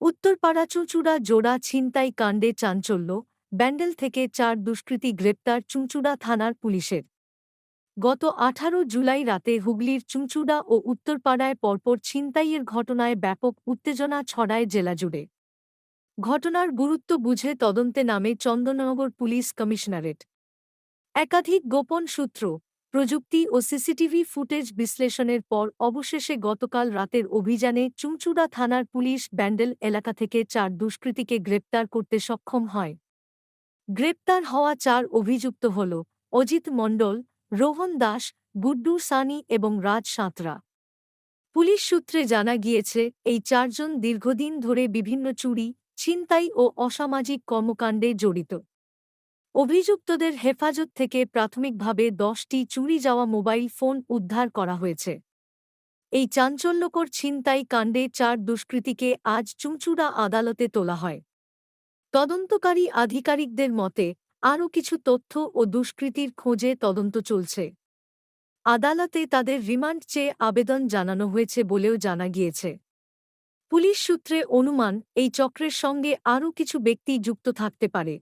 উত্তরপাড়া চুঁচুড়া জোড়া ছিনতাই কাণ্ডে চাঞ্চল্য, ব্যান্ডেল থেকে চার দুষ্কৃতী গ্রেপ্তার চুঁচুড়া থানার পুলিশের। গত আঠারো জুলাই রাতে হুগলির চুঁচুড়া ও উত্তরপাড়ায় পরপর ছিনতাইয়ের ঘটনায় ব্যাপক উত্তেজনা ছড়ায় জেলাজুড়ে ঘটনার গুরুত্ব বুঝে তদন্তে নামে চন্দননগর পুলিশ কমিশনারেট। একাধিক গোপন সূত্র প্রযুক্তি ও সিসিটিভি ফুটেজ বিশ্লেষণের পর অবশেষে গতকাল রাতের অভিযানে চুঁচুড়া থানার পুলিশ ব্যান্ডেল এলাকা থেকে চার দুষ্কৃতীকে গ্রেপ্তার করতে সক্ষম হয়। গ্রেপ্তার হওয়া চার অভিযুক্ত হল অজিত মণ্ডল, রোহন দাস, গুড্ডু সানি এবং রাজ সাঁতরা। পুলিশ সূত্রে জানা গিয়েছে, এই চারজন দীর্ঘদিন ধরে বিভিন্ন চুরি, ছিনতাই ও অসামাজিক কর্মকাণ্ডে জড়িত। অভিযুক্তদের হেফাজত থেকে প্রাথমিকভাবে দশটি চুরি যাওয়া মোবাইল ফোন উদ্ধার করা হয়েছে। এই চাঞ্চল্যকর ছিনতাই কাণ্ডে চার দুষ্কৃতীকে আজ চুঁচুড়া আদালতে তোলা হয়। তদন্তকারী আধিকারিকদের মতে, আরও কিছু তথ্য ও দুষ্কৃতির খোঁজে তদন্ত চলছে। আদালতে তাদের রিমান্ড চেয়ে আবেদন জানানো হয়েছে বলেও জানা গিয়েছে। পুলিশ সূত্রে অনুমান, এই চক্রের সঙ্গে আরও কিছু ব্যক্তি যুক্ত থাকতে পারে।